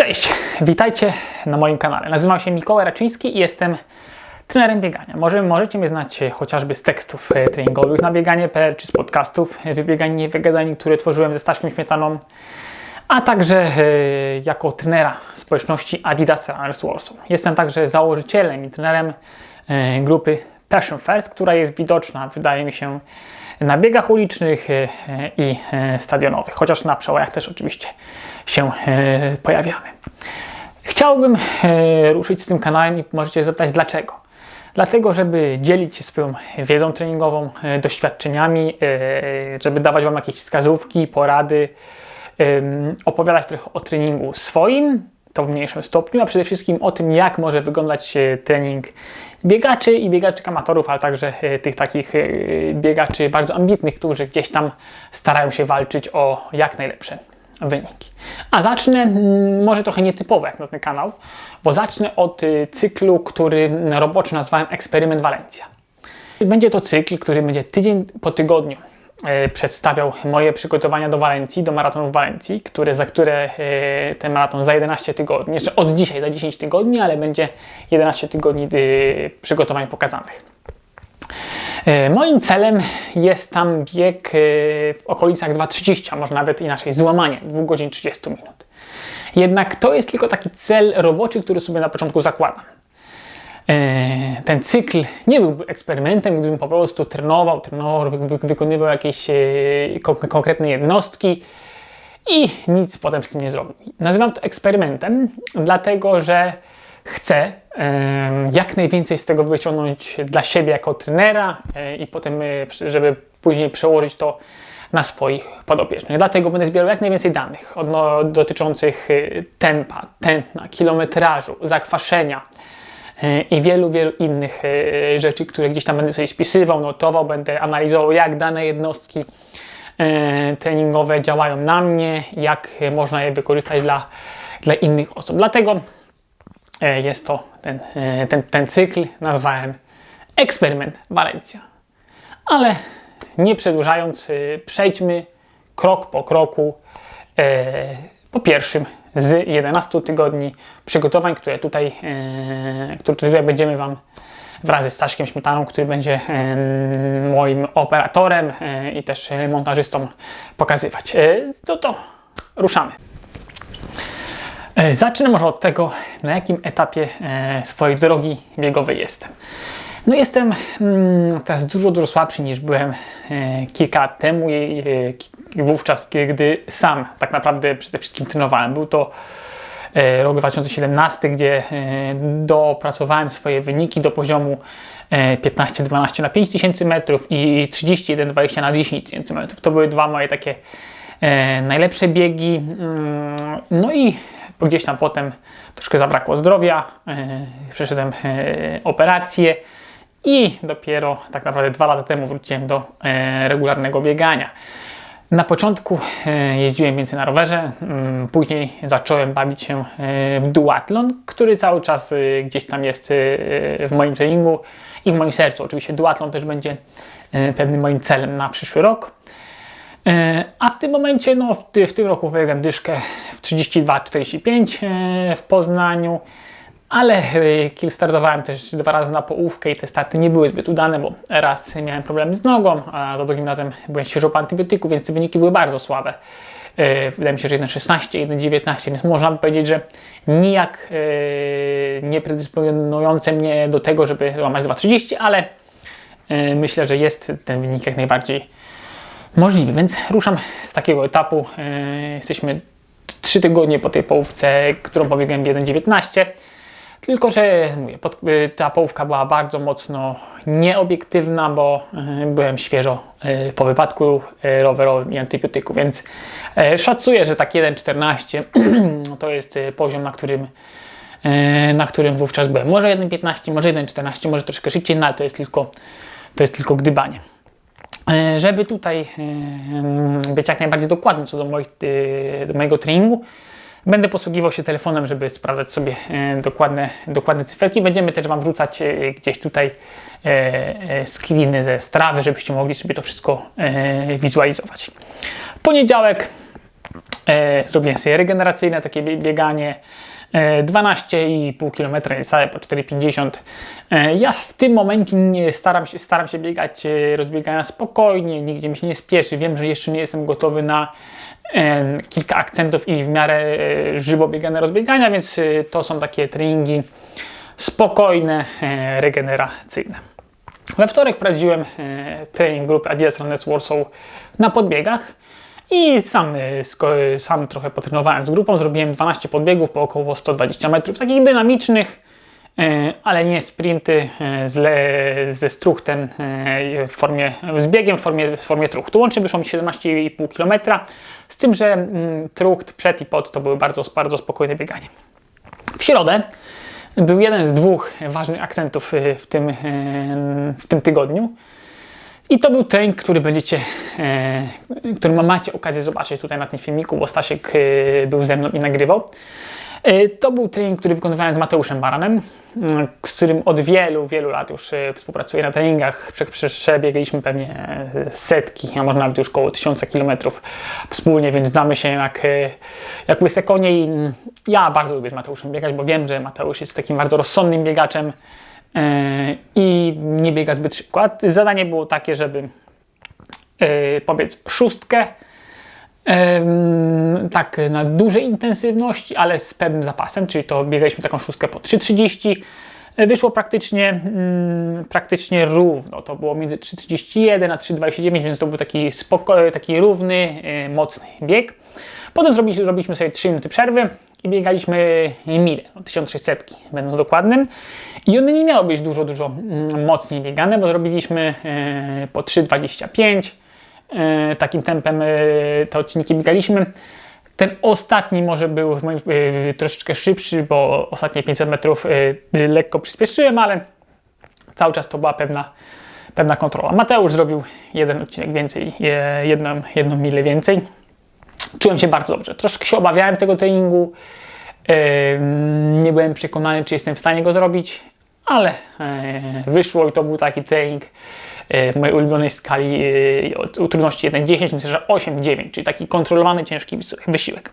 Cześć, witajcie na moim kanale. Nazywam się Mikołaj Raczyński i jestem trenerem biegania. Może, możecie mnie znać chociażby z tekstów e, treningowych na bieganie.pl czy z podcastów e, Wybieganie Wygadań, które tworzyłem ze Staszkiem Śmietaną, a także e, jako trenera społeczności Adidas Runners Warsaw. Jestem także założycielem i trenerem e, grupy Passion First, która jest widoczna, wydaje mi się, na biegach ulicznych e, e, i e, stadionowych, chociaż na przełajach też oczywiście się pojawiamy. Chciałbym ruszyć z tym kanałem i możecie zapytać dlaczego. Dlatego, żeby dzielić się swoją wiedzą treningową, doświadczeniami, żeby dawać Wam jakieś wskazówki, porady, opowiadać trochę o treningu swoim, to w mniejszym stopniu, a przede wszystkim o tym, jak może wyglądać e, trening biegaczy i biegaczy amatorów, ale także e, tych takich e, biegaczy bardzo ambitnych, którzy gdzieś tam starają się walczyć o jak najlepsze wyniki. A zacznę może trochę nietypowo jak na ten kanał, bo zacznę od cyklu, który roboczo nazwałem Eksperyment Walencja. Będzie to cykl, który będzie tydzień po tygodniu przedstawiał moje przygotowania do Walencji, do maratonu w Walencji, które, za które e, ten maraton za 11 tygodni, jeszcze od dzisiaj za 10 tygodni, ale będzie 11 tygodni e, przygotowań pokazanych. E, Moim celem jest tam bieg e, w okolicach 2.30, a może nawet inaczej, złamanie 2 godzin 30 minut. Jednak to jest tylko taki cel roboczy, który sobie na początku zakładam. E, Ten cykl nie byłby eksperymentem, gdybym po prostu trenował, trenował, wy- wy- wykonywał jakieś e, kon- konkretne jednostki i nic potem z tym nie zrobił. Nazywam to eksperymentem, dlatego że chcę em, jak najwięcej z tego wyciągnąć dla siebie jako trenera e, i potem, e, żeby później przełożyć to na swoich podopiecznych. Dlatego będę zbierał jak najwięcej danych dotyczących e, tempa, tętna, kilometrażu, zakwaszenia e, i wielu, wielu innych e, rzeczy, które gdzieś tam będę sobie spisywał, notował, będę analizował, jak dane jednostki e, treningowe działają na mnie, jak e, można je wykorzystać dla, dla innych osób. Dlatego e, jest to ten, e, ten, ten cykl, nazwałem Eksperyment Walencja. Ale nie przedłużając, e, przejdźmy krok po kroku e, po pierwszym z 11 tygodni przygotowań, które tutaj, e, które tutaj będziemy Wam wraz ze Staszkiem Śmietaną, który będzie e, moim operatorem e, i też montażystą pokazywać. No to ruszamy. Zacznę może od tego, na jakim etapie swojej drogi biegowej jestem. No jestem mm, teraz dużo, dużo słabszy niż byłem kilka lat temu wówczas, kiedy sam tak naprawdę przede wszystkim trenowałem. Był to e, rok 2017, gdzie e, dopracowałem swoje wyniki do poziomu e, 15-12 na 5000 metrów i 31-20 na 10 tysięcy metrów. To były dwa moje takie e, najlepsze biegi. Mm, No i gdzieś tam potem troszkę zabrakło zdrowia, e, przeszedłem e, operację i dopiero tak naprawdę dwa lata temu wróciłem do e, regularnego biegania. Na początku e, jeździłem więcej na rowerze, mm, później zacząłem bawić się e, w duatlon, który cały czas e, gdzieś tam jest w moim treningu i w moim sercu. Oczywiście duatlon też będzie pewnym moim celem na przyszły rok. A w tym momencie, no w, ty, w tym roku pobiegłem dyszkę w 32-45 e, w Poznaniu, ale e, startowałem też dwa razy na połówkę i te starty nie były zbyt udane, bo raz miałem problem z nogą, a za drugim razem byłem świeżo po antybiotyku, więc te wyniki były bardzo słabe. E, Wydaje mi się, że 1,16, 1,19, więc można by powiedzieć, że nijak e, nie predysponujące mnie do tego, żeby łamać 2,30, ale myślę, że jest ten wynik jak najbardziej możliwy. Więc ruszam z takiego etapu. Jesteśmy trzy tygodnie po tej połówce, którą pobiegłem w 1.19. Tylko, że mówię, pod, e, ta połówka była bardzo mocno nieobiektywna, bo e, byłem świeżo e, po wypadku rowerowym i antybiotyku, więc szacuję, że tak 1.14 to jest poziom, na którym na którym wówczas byłem. Może 1.15, może 1.14, może troszkę szybciej, no ale to jest tylko, to jest tylko gdybanie. Żeby tutaj e, być jak najbardziej dokładny co do, moich, do mojego treningu, będę posługiwał się telefonem, żeby sprawdzać sobie e, dokładne, dokładne cyferki. Będziemy też Wam wrzucać e, gdzieś tutaj e, screeny ze strawy, żebyście mogli sobie to wszystko wizualizować. Poniedziałek zrobiłem sobie regeneracyjne takie bie- bieganie. E, 12,5 km niecałe po 4,50. E, ja w tym momencie nie staram się, staram się biegać rozbiegania spokojnie, nigdzie mi się nie spieszy. Wiem, że jeszcze nie jestem gotowy na kilka akcentów i w miarę e, żywo biegane rozbiegania, więc e, to są takie treningi spokojne, e, regeneracyjne. We wtorek prowadziłem e, trening grupy Adidas Runners Warsaw na podbiegach i sam, e, sam trochę potrenowałem z grupą. Zrobiłem 12 podbiegów po około 120 metrów, takich dynamicznych, e, ale nie sprinty e, z le- ze struchtem e, w formie, z biegiem w formie, w formie truchtu. Łącznie wyszło mi 17,5 km, z tym, że mm, trucht przed i pod to były bardzo, bardzo spokojne bieganie. W środę był jeden z dwóch ważnych akcentów w tym, w tym tygodniu. I to był trening, który będziecie, e, który macie okazję zobaczyć tutaj na tym filmiku, bo Stasiek e, był ze mną i nagrywał. E, To był trening, który wykonywałem z Mateuszem Baranem, m, z którym od wielu, wielu lat już e, współpracuję na treningach. Prze- prze- Przebiegliśmy pewnie e, setki, a może nawet już około tysiąca kilometrów wspólnie, więc znamy się jak, jak łyse konie i mm, ja bardzo lubię z Mateuszem biegać, bo wiem, że Mateusz jest takim bardzo rozsądnym biegaczem i nie biega zbyt szybko. Zadanie było takie, żeby pobiec szóstkę, tak na dużej intensywności, ale z pewnym zapasem, czyli to biegaliśmy taką szóstkę po 3,30. E, Wyszło praktycznie, mm, praktycznie równo. To było między 3,31 a 3,29, więc to był taki, spoko- taki równy, e, mocny bieg. Potem zrobiliśmy, zrobiliśmy sobie 3 minuty przerwy i biegaliśmy milę, no, 1600, będąc dokładnym. I one nie miały być dużo, dużo mm, mocniej biegane, bo zrobiliśmy e, po 3,25 e, takim tempem e, te odcinki biegaliśmy. Ten ostatni może był w moim, e, troszeczkę szybszy, bo ostatnie 500 metrów e, lekko przyspieszyłem, ale cały czas to była pewna, pewna kontrola. Mateusz zrobił jeden odcinek więcej, e, jedną, jedną milę więcej. Czułem się bardzo dobrze. Troszkę się obawiałem tego treningu. E, Nie byłem przekonany, czy jestem w stanie go zrobić, ale e, wyszło i to był taki trening e, mojej ulubionej skali e, trudności 1,10, myślę, że 8,9, czyli taki kontrolowany, ciężki wys- wysiłek.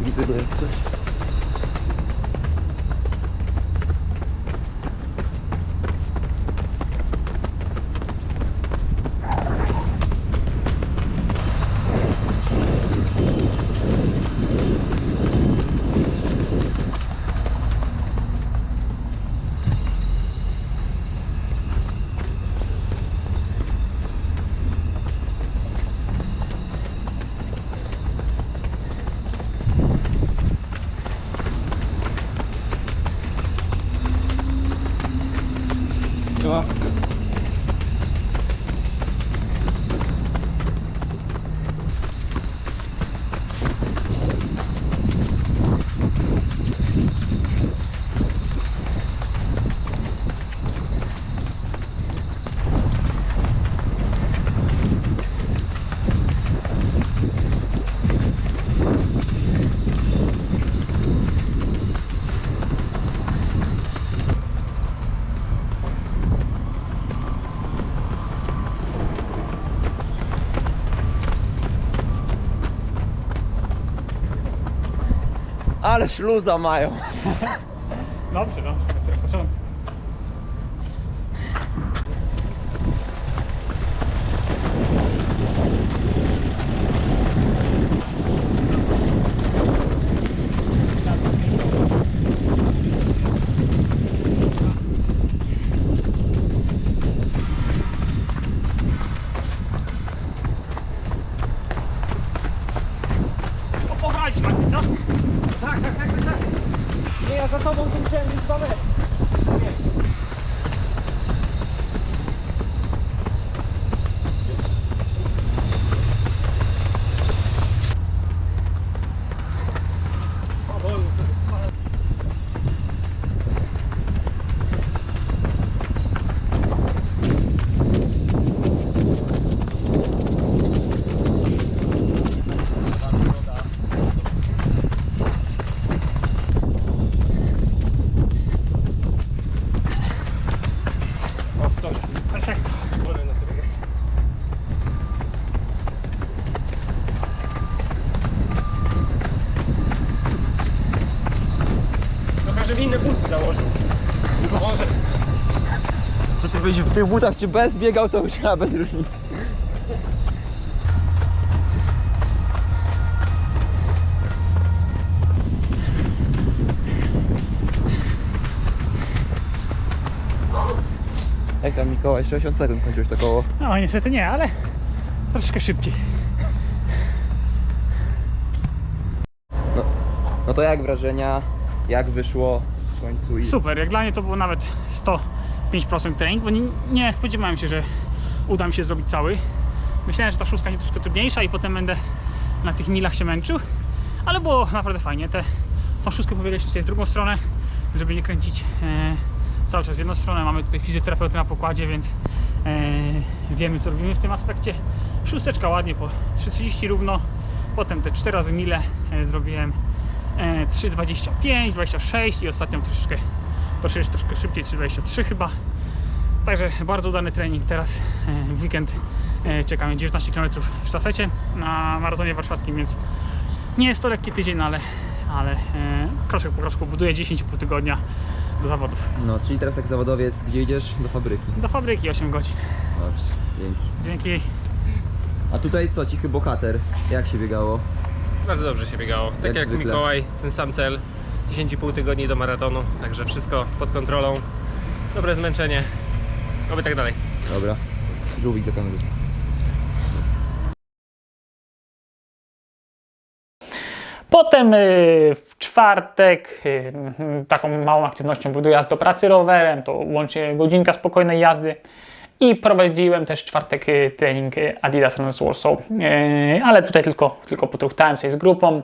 Widzę go jak coś. Ale śluza mają. Dobrze, dobrze, dopiero. perfecto. Trochę, żeby inne buty założył. Może. Czy ty byś w tych butach czy bez biegał, to już bez różnicy. Tam Mikołaj, 60 sekund kończyłeś to koło. No niestety nie, ale troszkę szybciej. No, no to jak wrażenia? Jak wyszło w końcu? I... Super, jak dla mnie to było nawet 105% trening, bo nie, nie spodziewałem się, że uda mi się zrobić cały. Myślałem, że ta szóstka będzie troszkę trudniejsza i potem będę na tych milach się męczył, ale było naprawdę fajnie. Te, tą szóstkę pobiegaliśmy sobie w drugą stronę, żeby nie kręcić e, cały czas w jedną stronę. Mamy tutaj fizjoterapeutę na pokładzie, więc e, wiemy co robimy w tym aspekcie. Szósteczka ładnie po 3.30 równo, potem te 4 razy mile e, zrobiłem e, 3.25, 26 i ostatnią troszeczkę, troszeczkę, troszkę szybciej, 3.23 chyba. Także bardzo udany trening. Teraz e, w weekend e, czekamy 19 km w sztafecie na maratonie warszawskim, więc nie jest to lekki tydzień, ale, ale e, kroczek po kroczku buduję 10,5 tygodnia do zawodów. No, czyli teraz jak zawodowiec, gdzie idziesz? Do fabryki. Do fabryki 8 godzin. Dobrze, dzięki. Dzięki. A tutaj co, cichy bohater? Jak się biegało? Bardzo dobrze się biegało. Tak Jak jak, zwykle. Mikołaj, ten sam cel. 10,5 tygodni do maratonu, także wszystko pod kontrolą. Dobre zmęczenie. Oby tak dalej. Dobra. Żółwik do kamerzysty. Potem y, w czwartek y, y, taką małą aktywnością był dojazd do pracy rowerem, to łącznie godzinka spokojnej jazdy. I prowadziłem też czwartek trening Adidas Runners Warsaw, ale tutaj tylko, tylko potruchtałem sobie z grupą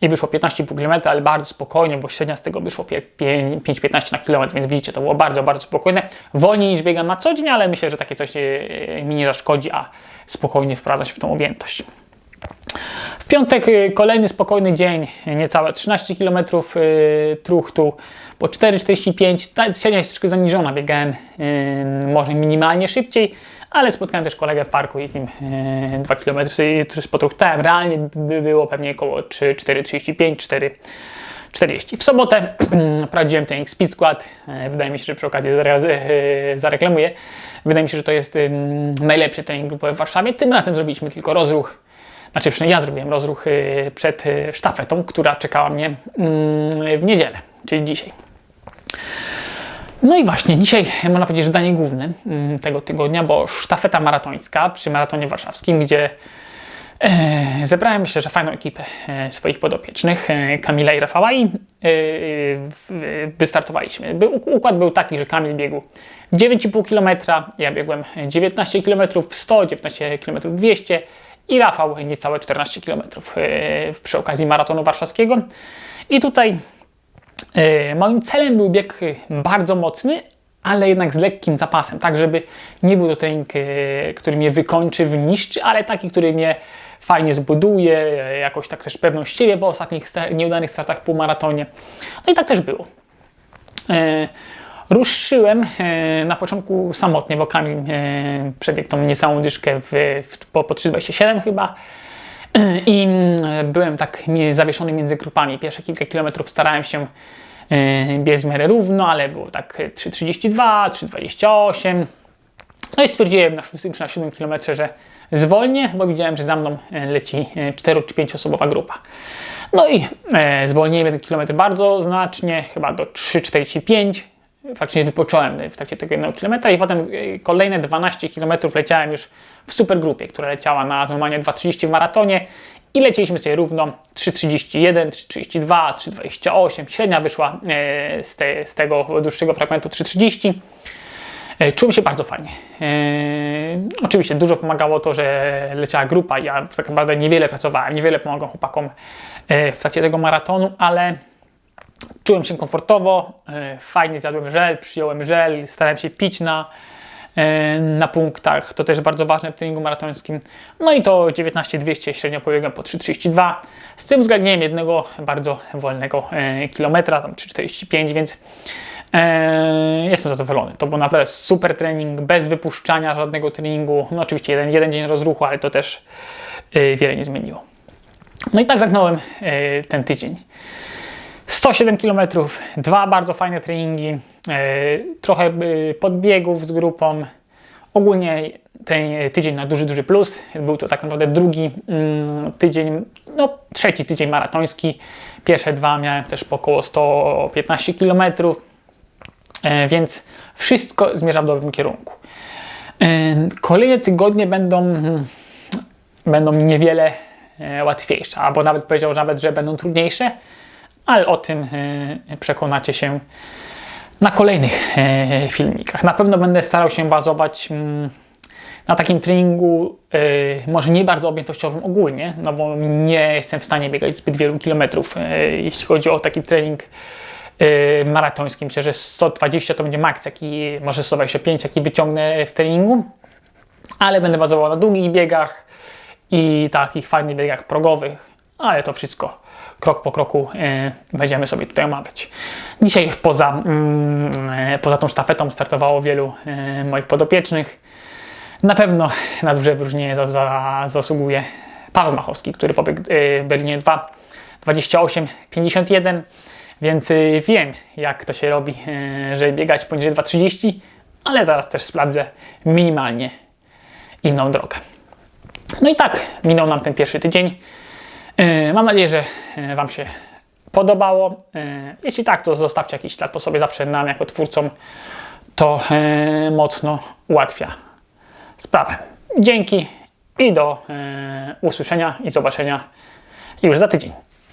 i wyszło 15,5 km, ale bardzo spokojnie, bo średnia z tego wyszło pie- pie- 5,15 na kilometr, więc widzicie, to było bardzo, bardzo spokojne. Wolniej niż biegam na co dzień, ale myślę, że takie coś mi nie zaszkodzi, a spokojnie wprowadza się w tą objętość. W piątek y, kolejny spokojny dzień, niecałe 13 km y, truchtu po 4,45. Ta średnia jest troszkę zaniżona, biegałem y, może minimalnie szybciej, ale spotkałem też kolegę w parku i z nim y, 2 km potruchtałem. Realnie by było pewnie około 3, 4,35, 4. 40. W sobotę prowadziłem Speed Squad. E, Wydaje mi się, że przy okazji zaraz, e, zareklamuję. Wydaje mi się, że to jest najlepszy trening grupowy w Warszawie. Tym razem zrobiliśmy tylko rozruch. Znaczy, przynajmniej ja zrobiłem rozruch e, przed e, sztafetą, która czekała mnie mm, w niedzielę, czyli dzisiaj. No i właśnie, dzisiaj można powiedzieć, że danie główne mm, tego tygodnia, bo sztafeta maratońska przy maratonie warszawskim, gdzie E, Zebrałem myślę, że fajną ekipę e, swoich podopiecznych, e, Kamila i Rafała i wystartowaliśmy. Układ był taki, że Kamil biegł 9,5 km, ja biegłem 19 km 100, 19 km 200 i Rafał niecałe 14 km e, przy okazji maratonu warszawskiego. I tutaj E, Moim celem był bieg bardzo mocny, ale jednak z lekkim zapasem, tak żeby nie był to trening, e, który mnie wykończy, wyniszczy, ale taki, który mnie fajnie zbuduje, jakoś tak też pewność siebie po ostatnich sta- nieudanych startach w półmaratonie. No i tak też było. E, Ruszyłem e, na początku samotnie, bo Kamil e, przebiegł tą niecałą dyszkę w, w, po, po 3,27 chyba. I mm, byłem tak zawieszony między grupami. Pierwsze kilka kilometrów starałem się e, biec w miarę równo, ale było tak e, 3,32, 3,28. No i stwierdziłem na 6 czy na 7 km, że zwolnię, bo widziałem, że za mną e, leci 4 czy 5 osobowa grupa. No i e, zwolniłem jeden kilometr bardzo znacznie, chyba do 3,45. Faktycznie wypocząłem w trakcie tego jednego kilometra i potem e, kolejne 12 km leciałem już w supergrupie, która leciała na normalnie 2,30 w maratonie i lecieliśmy sobie równo 3,31, 3,32, 3,28. Średnia wyszła e, z, te, z tego dłuższego fragmentu 3,30. E, Czułem się bardzo fajnie. Oczywiście dużo pomagało to, że leciała grupa. Ja tak naprawdę niewiele pracowałem, niewiele pomagam chłopakom w trakcie tego maratonu, ale czułem się komfortowo, e, fajnie zjadłem żel, przyjąłem żel, starałem się pić na, e, na punktach. To też bardzo ważne w treningu maratońskim. No i to 19-200 średnio pobiegłem po 3,32. Z tym uwzględnieniem jednego bardzo wolnego e, kilometra, tam 3,45, więc jestem zadowolony. To był naprawdę super trening, bez wypuszczania żadnego treningu. No oczywiście jeden, jeden dzień rozruchu, ale to też wiele nie zmieniło. No i tak zagnąłem ten tydzień. 107 km, dwa bardzo fajne treningi, e, trochę e, podbiegów z grupą. Ogólnie ten tydzień na duży, duży plus. Był to tak naprawdę drugi mm, tydzień, no trzeci tydzień maratoński. Pierwsze dwa miałem też po około 115 km, e, więc wszystko zmierza w dobrym kierunku. Kolejne tygodnie będą, będą niewiele łatwiejsze, albo nawet powiedział nawet, że będą trudniejsze, ale o tym e, przekonacie się na kolejnych e, filmikach. Na pewno będę starał się bazować mm, na takim treningu, e, może nie bardzo objętościowym ogólnie, no bo nie jestem w stanie biegać zbyt wielu kilometrów, jeśli chodzi o taki trening maratoński. Myślę, że 120 to będzie maks, jaki, może 125, jaki wyciągnę w treningu, ale będę bazował na długich biegach i takich fajnych biegach progowych, ale to wszystko krok po kroku e, będziemy sobie tutaj omawiać. Dzisiaj poza, mm, e, poza tą sztafetą startowało wielu e, moich podopiecznych. Na pewno na duże wyróżnienie za, za, zasługuje Paweł Machowski, który pobiegł e, w Berlinie 2, 28, 51, więc e, wiem jak to się robi, e, żeby biegać poniżej 2,30, ale zaraz też sprawdzę minimalnie inną drogę. No i tak minął nam ten pierwszy tydzień. E, Mam nadzieję, że e, Wam się podobało. E, Jeśli tak, to zostawcie jakiś ślad po sobie. Zawsze nam jako twórcom to mocno ułatwia sprawę. Dzięki i do usłyszenia i zobaczenia już za tydzień.